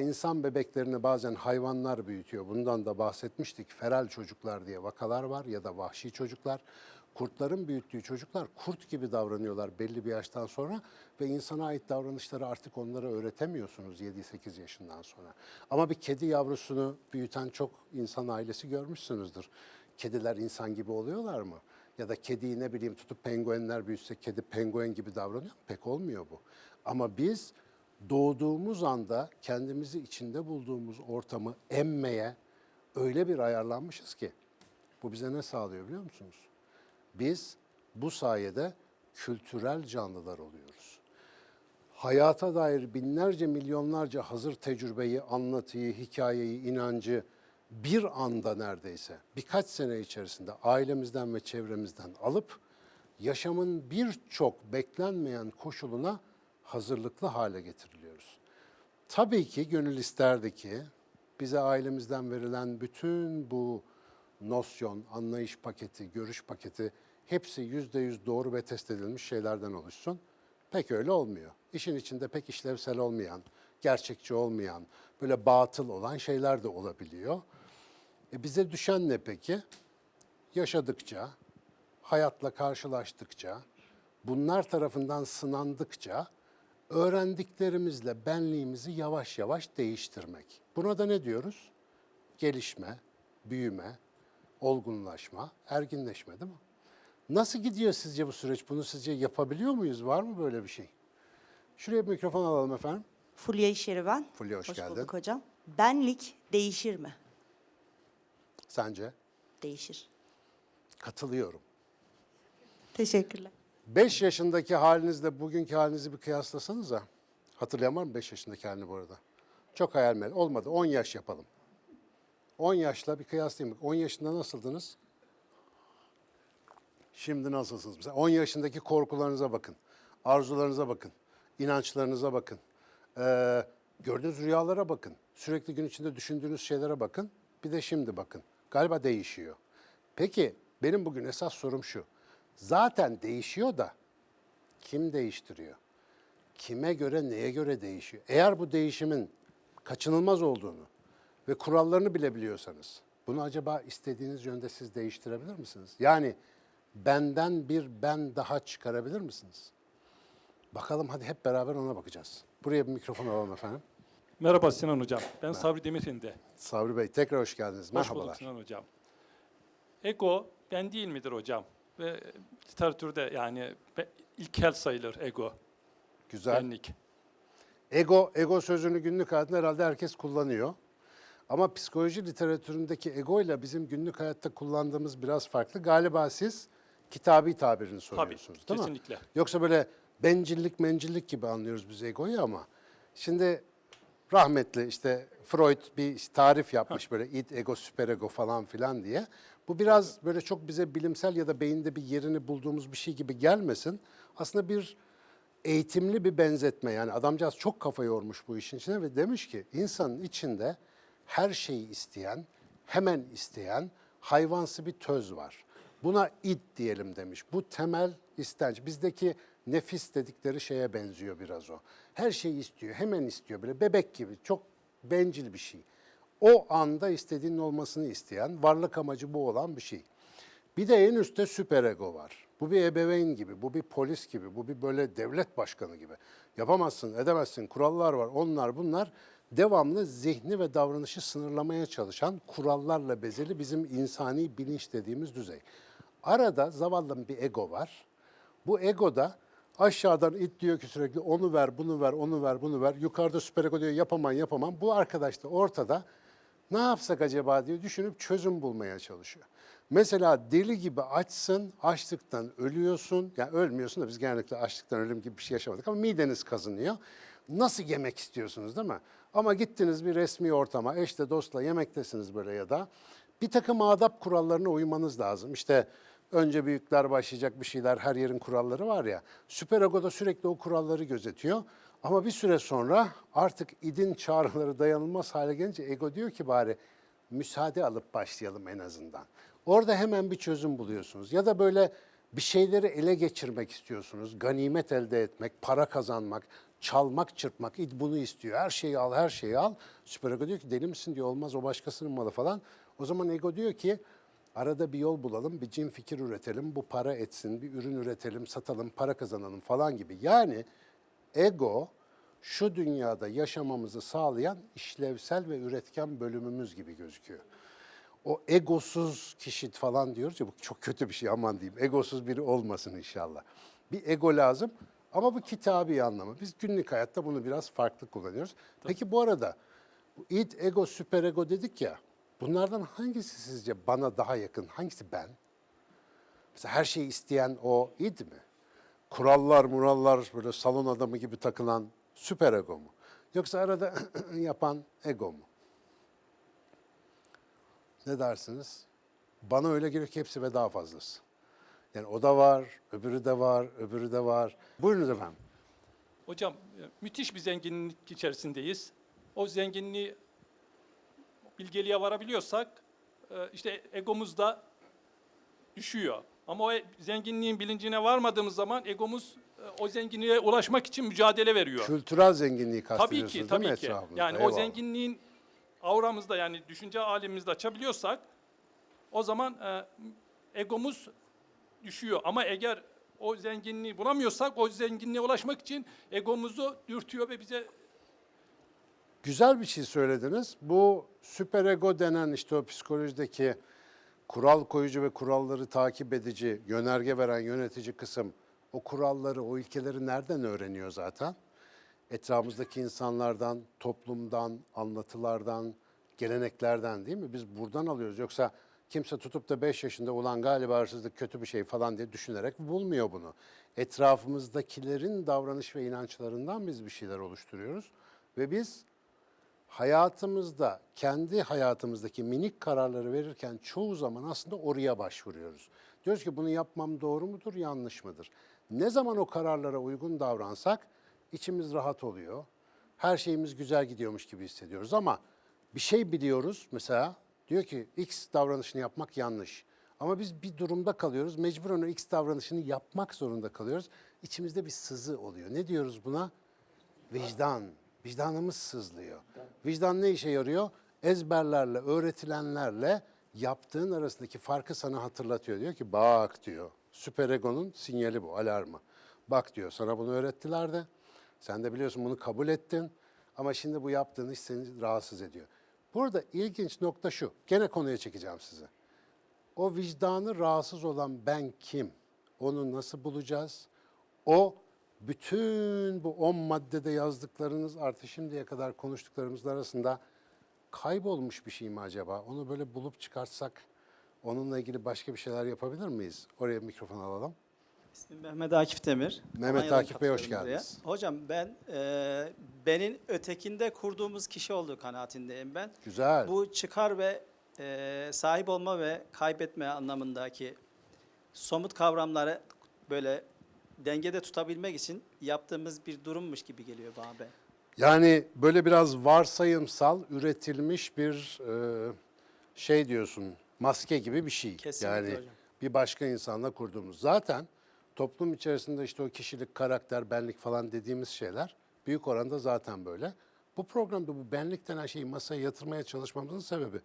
İnsan bebeklerini bazen hayvanlar büyütüyor. Bundan da bahsetmiştik. Feral çocuklar diye vakalar var ya da vahşi çocuklar. Kurtların büyüttüğü çocuklar kurt gibi davranıyorlar belli bir yaştan sonra ve insana ait davranışları artık onlara öğretemiyorsunuz 7-8 yaşından sonra. Ama bir kedi yavrusunu büyüten çok insan ailesi görmüşsünüzdür. Kediler insan gibi oluyorlar mı? Ya da kediyi ne bileyim tutup penguenler büyütse kedi penguen gibi davranıyor mu? Pek olmuyor bu. Ama biz doğduğumuz anda kendimizi içinde bulduğumuz ortamı emmeye öyle bir ayarlanmışız ki bu bize ne sağlıyor biliyor musunuz? Biz bu sayede kültürel canlılar oluyoruz. Hayata dair binlerce milyonlarca hazır tecrübeyi, anlatıyı, hikayeyi, inancı bir anda neredeyse birkaç sene içerisinde ailemizden ve çevremizden alıp yaşamın birçok beklenmeyen koşuluna hazırlıklı hale getiriliyoruz. Tabii ki gönül isterdi ki bize ailemizden verilen bütün bu nosyon, anlayış paketi, görüş paketi hepsi yüzde yüz doğru ve test edilmiş şeylerden oluşsun. Pek öyle olmuyor. İşin içinde pek işlevsel olmayan, gerçekçi olmayan, böyle batıl olan şeyler de olabiliyor. E bize düşen ne peki? Yaşadıkça, hayatla karşılaştıkça, bunlar tarafından sınandıkça öğrendiklerimizle benliğimizi yavaş yavaş değiştirmek. Buna da ne diyoruz? Gelişme, büyüme, olgunlaşma, erginleşme değil mi? Nasıl gidiyor sizce bu süreç? Bunu sizce yapabiliyor muyuz? Var mı böyle bir şey? Şuraya bir mikrofon alalım efendim. Fulya İşyeri ben. Fulya, hoş geldin. bulduk hocam. Benlik değişir mi? Sence? Değişir. Katılıyorum. Teşekkürler. 5 yaşındaki halinizle bugünkü halinizi bir kıyaslasanıza. Hatırlayan var mı 5 yaşındaki halini bu arada? Çok hayal meyal. Olmadı. 10 yaş yapalım. 10 yaşla bir kıyaslayayım. 10 yaşında nasıldınız? Şimdi nasılsınız? Mesela 10 yaşındaki korkularınıza bakın. Arzularınıza bakın. inançlarınıza bakın. Ee, gördüğünüz rüyalara bakın. Sürekli gün içinde düşündüğünüz şeylere bakın. Bir de şimdi bakın. Galiba değişiyor. Peki benim bugün esas sorum şu. Zaten değişiyor da kim değiştiriyor? Kime göre, neye göre değişiyor? Eğer bu değişimin kaçınılmaz olduğunu ve kurallarını bile biliyorsanız, bunu acaba istediğiniz yönde siz değiştirebilir misiniz? Yani benden bir ben daha çıkarabilir misiniz? Bakalım hadi hep beraber ona bakacağız. Buraya bir mikrofon alalım efendim. Merhaba Sinan Hocam. Ben Sabri Demirinde. Sabri Bey tekrar hoş geldiniz. Hoş Merhabalar. bulduk Sinan Hocam. Ego ben değil midir hocam? Ve literatürde yani ilkel sayılır ego, Güzel. benlik. Ego, ego sözünü günlük hayatta herhalde herkes kullanıyor. Ama psikoloji literatüründeki ego ile bizim günlük hayatta kullandığımız biraz farklı. Galiba siz kitabi tabirini soruyorsunuz değil mi? kesinlikle. Yoksa böyle bencillik mencillik gibi anlıyoruz biz egoyu ama şimdi rahmetli işte Freud bir tarif yapmış böyle id, ego, süperego falan filan diye. Bu biraz böyle çok bize bilimsel ya da beyinde bir yerini bulduğumuz bir şey gibi gelmesin. Aslında bir eğitimli bir benzetme yani adamcağız çok kafa yormuş bu işin içine ve demiş ki insanın içinde her şeyi isteyen, hemen isteyen hayvansı bir töz var. Buna id diyelim demiş. Bu temel istenç. Bizdeki nefis dedikleri şeye benziyor biraz o. Her şeyi istiyor, hemen istiyor böyle bebek gibi çok bencil bir şey. O anda istediğinin olmasını isteyen, varlık amacı bu olan bir şey. Bir de en üstte süperego var. Bu bir ebeveyn gibi, bu bir polis gibi, bu bir böyle devlet başkanı gibi. Yapamazsın, edemezsin, kurallar var, onlar bunlar. Devamlı zihni ve davranışı sınırlamaya çalışan kurallarla bezeli bizim insani bilinç dediğimiz düzey. Arada zavallı bir ego var. Bu ego da aşağıdan it diyor ki sürekli onu ver, bunu ver, onu ver, bunu ver. Yukarıda süperego diyor yapamam, yapamam. Bu arkadaş da ortada ne yapsak acaba diye düşünüp çözüm bulmaya çalışıyor. Mesela deli gibi açsın, açlıktan ölüyorsun. Yani ölmüyorsun da biz genellikle açlıktan ölüm gibi bir şey yaşamadık ama mideniz kazınıyor. Nasıl yemek istiyorsunuz değil mi? Ama gittiniz bir resmi ortama, eşle dostla yemektesiniz böyle ya da bir takım adap kurallarına uymanız lazım. İşte önce büyükler başlayacak bir şeyler, her yerin kuralları var ya. Süper Ego da sürekli o kuralları gözetiyor. Ama bir süre sonra artık idin çağrıları dayanılmaz hale gelince ego diyor ki bari müsaade alıp başlayalım en azından. Orada hemen bir çözüm buluyorsunuz. Ya da böyle Bir şeyleri ele geçirmek istiyorsunuz, ganimet elde etmek, para kazanmak, çalmak, çırpmak id- bunu istiyor. Her şeyi al, her şeyi al. Süperego diyor ki deli misin diyor olmaz o başkasının malı falan. O zaman ego diyor ki arada bir yol bulalım, bir cin fikir üretelim, bu para etsin, bir ürün üretelim, satalım, para kazanalım falan gibi. Yani ego şu dünyada yaşamamızı sağlayan işlevsel ve üretken bölümümüz gibi gözüküyor. O egosuz kişi falan diyoruz ya bu çok kötü bir şey aman diyeyim. Egosuz biri olmasın inşallah. Bir ego lazım ama bu kitabi anlamı. Biz günlük hayatta bunu biraz farklı kullanıyoruz. Peki bu arada bu id, ego, süperego dedik ya. Bunlardan hangisi sizce bana daha yakın? Hangisi ben? Mesela her şeyi isteyen o id mi? Kurallar, murallar böyle salon adamı gibi takılan süper ego mu? Yoksa arada yapan ego mu? Ne dersiniz? Bana öyle geliyor ki hepsi ve daha fazlası. Yani o da var, öbürü de var, öbürü de var. Buyurunuz efendim. Hocam e, müthiş bir zenginlik içerisindeyiz. O zenginliği bilgeliğe varabiliyorsak e, işte egomuz da düşüyor. Ama o e- zenginliğin bilincine varmadığımız zaman egomuz e, o zenginliğe ulaşmak için mücadele veriyor. Kültürel zenginliği Tabii kastediyorsunuz ki, değil mi tabii ki. etrafınızda? Yani o Eyvallah. zenginliğin avramızda yani düşünce alemimizde açabiliyorsak o zaman e, egomuz düşüyor. Ama eğer o zenginliği bulamıyorsak o zenginliğe ulaşmak için egomuzu dürtüyor ve bize Güzel bir şey söylediniz. Bu süperego denen işte o psikolojideki kural koyucu ve kuralları takip edici, yönerge veren yönetici kısım o kuralları, o ilkeleri nereden öğreniyor zaten? Etrafımızdaki insanlardan, toplumdan, anlatılardan, geleneklerden değil mi? Biz buradan alıyoruz. Yoksa kimse tutup da 5 yaşında ulan galiba hırsızlık kötü bir şey falan diye düşünerek bulmuyor bunu. Etrafımızdakilerin davranış ve inançlarından biz bir şeyler oluşturuyoruz. Ve biz hayatımızda, kendi hayatımızdaki minik kararları verirken çoğu zaman aslında oraya başvuruyoruz. Diyoruz ki bunu yapmam doğru mudur, yanlış mıdır? Ne zaman o kararlara uygun davransak içimiz rahat oluyor. Her şeyimiz güzel gidiyormuş gibi hissediyoruz ama bir şey biliyoruz mesela diyor ki X davranışını yapmak yanlış. Ama biz bir durumda kalıyoruz. Mecburen o X davranışını yapmak zorunda kalıyoruz. İçimizde bir sızı oluyor. Ne diyoruz buna? Vicdan. Vicdanımız sızlıyor. Vicdan ne işe yarıyor? Ezberlerle, öğretilenlerle yaptığın arasındaki farkı sana hatırlatıyor. Diyor ki bak diyor. Süperegonun sinyali bu, alarmı. Bak diyor sana bunu öğrettiler de. Sen de biliyorsun bunu kabul ettin. Ama şimdi bu yaptığın iş seni rahatsız ediyor. Burada ilginç nokta şu. Gene konuya çekeceğim sizi. O vicdanı rahatsız olan ben kim? Onu nasıl bulacağız? O bütün bu 10 maddede yazdıklarınız artı şimdiye kadar konuştuklarımızın arasında kaybolmuş bir şey mi acaba? Onu böyle bulup çıkartsak onunla ilgili başka bir şeyler yapabilir miyiz? Oraya mikrofon alalım. İsmim Mehmet Akif Demir. Mehmet Alanya'dan Akif Bey, hoş katılıyorum buraya. geldiniz. Hocam ben e, benim ötekinde kurduğumuz kişi olduğu kanaatindeyim ben. Güzel. Bu çıkar ve e, sahip olma ve kaybetme anlamındaki somut kavramları böyle dengede tutabilmek için yaptığımız bir durummuş gibi geliyor bana be. Yani böyle biraz varsayımsal üretilmiş bir e, şey diyorsun, maske gibi bir şey. Kesinlikle yani hocam. bir başka insanla kurduğumuz. Zaten toplum içerisinde işte o kişilik, karakter, benlik falan dediğimiz şeyler büyük oranda zaten böyle. Bu programda bu benlik denen şeyi masaya yatırmaya çalışmamızın sebebi.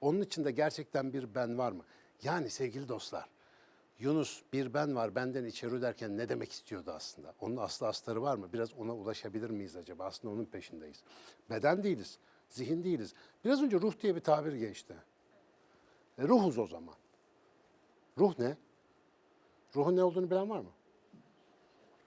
Onun içinde gerçekten bir ben var mı? Yani sevgili dostlar, Yunus bir ben var benden içeri derken ne demek istiyordu aslında? Onun aslı astarı var mı? Biraz ona ulaşabilir miyiz acaba? Aslında onun peşindeyiz. Beden değiliz, zihin değiliz. Biraz önce ruh diye bir tabir geçti. E, ruhuz o zaman. Ruh ne? Ruhun ne olduğunu bilen var mı?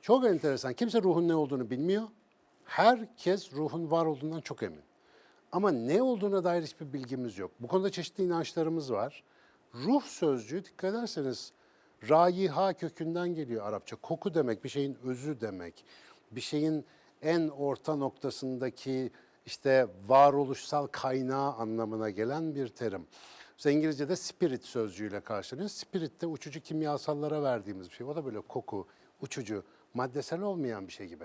Çok enteresan. Kimse ruhun ne olduğunu bilmiyor. Herkes ruhun var olduğundan çok emin. Ama ne olduğuna dair hiçbir bilgimiz yok. Bu konuda çeşitli inançlarımız var. Ruh sözcüğü dikkat ederseniz rayiha kökünden geliyor Arapça. Koku demek, bir şeyin özü demek. Bir şeyin en orta noktasındaki işte varoluşsal kaynağı anlamına gelen bir terim. Mesela İngilizce'de spirit sözcüğüyle karşılanıyor. Spirit de uçucu kimyasallara verdiğimiz bir şey. O da böyle koku, uçucu, maddesel olmayan bir şey gibi.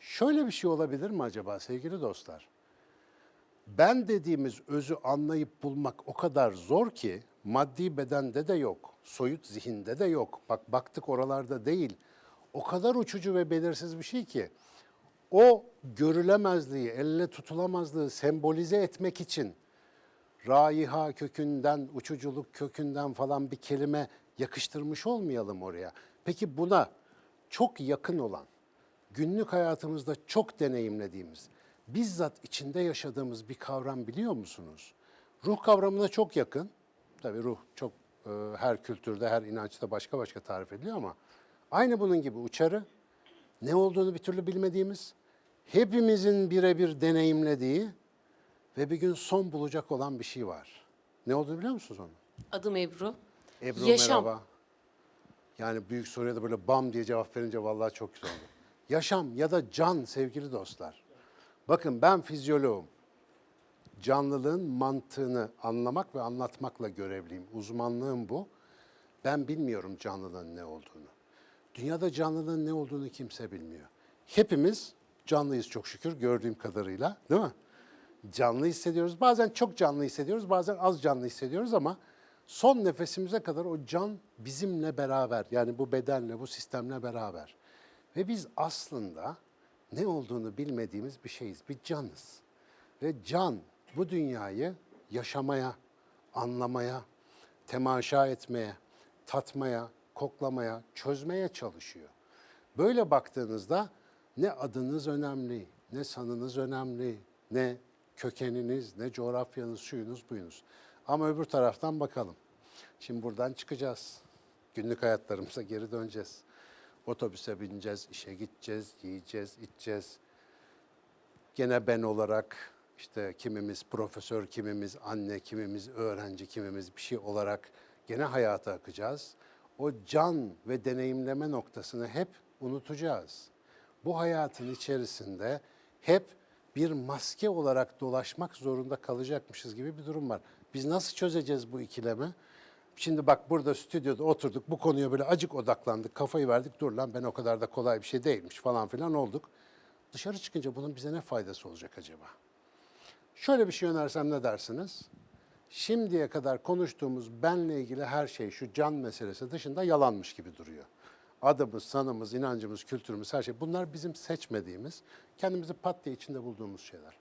Şöyle bir şey olabilir mi acaba sevgili dostlar? Ben dediğimiz özü anlayıp bulmak o kadar zor ki maddi bedende de yok. Soyut zihinde de yok. Bak baktık oralarda değil. O kadar uçucu ve belirsiz bir şey ki o görülemezliği, elle tutulamazlığı sembolize etmek için raiha kökünden, uçuculuk kökünden falan bir kelime yakıştırmış olmayalım oraya. Peki buna çok yakın olan, günlük hayatımızda çok deneyimlediğimiz, bizzat içinde yaşadığımız bir kavram biliyor musunuz? Ruh kavramına çok yakın. Tabii ruh çok her kültürde, her inançta başka başka tarif ediliyor ama aynı bunun gibi uçarı, ne olduğunu bir türlü bilmediğimiz, hepimizin birebir deneyimlediği ve bir gün son bulacak olan bir şey var. Ne olduğunu biliyor musunuz onu? Adım Ebru. Ebru Yaşam. merhaba. Yani büyük soruya da böyle bam diye cevap verince vallahi çok güzel oldu. Yaşam ya da can sevgili dostlar. Bakın ben fizyoloğum. Canlılığın mantığını anlamak ve anlatmakla görevliyim. Uzmanlığım bu. Ben bilmiyorum canlılığın ne olduğunu. Dünyada canlılığın ne olduğunu kimse bilmiyor. Hepimiz canlıyız çok şükür gördüğüm kadarıyla değil mi? Canlı hissediyoruz. Bazen çok canlı hissediyoruz, bazen az canlı hissediyoruz ama son nefesimize kadar o can bizimle beraber. Yani bu bedenle, bu sistemle beraber. Ve biz aslında ne olduğunu bilmediğimiz bir şeyiz. Bir canız. Ve can bu dünyayı yaşamaya, anlamaya, temaşa etmeye, tatmaya, koklamaya, çözmeye çalışıyor. Böyle baktığınızda ne adınız önemli, ne sanınız önemli, ne kökeniniz, ne coğrafyanız, şuyunuz, buyunuz. Ama öbür taraftan bakalım. Şimdi buradan çıkacağız. Günlük hayatlarımıza geri döneceğiz. Otobüse bineceğiz, işe gideceğiz, yiyeceğiz, içeceğiz. Gene ben olarak işte kimimiz profesör, kimimiz anne, kimimiz öğrenci, kimimiz bir şey olarak gene hayata akacağız. O can ve deneyimleme noktasını hep unutacağız. Bu hayatın içerisinde hep bir maske olarak dolaşmak zorunda kalacakmışız gibi bir durum var. Biz nasıl çözeceğiz bu ikilemi? Şimdi bak burada stüdyoda oturduk, bu konuya böyle acık odaklandık, kafayı verdik, dur lan ben o kadar da kolay bir şey değilmiş falan filan olduk. Dışarı çıkınca bunun bize ne faydası olacak acaba? Şöyle bir şey önersem ne dersiniz? Şimdiye kadar konuştuğumuz benle ilgili her şey şu can meselesi dışında yalanmış gibi duruyor. Adımız, sanımız, inancımız, kültürümüz her şey bunlar bizim seçmediğimiz, kendimizi pat diye içinde bulduğumuz şeyler.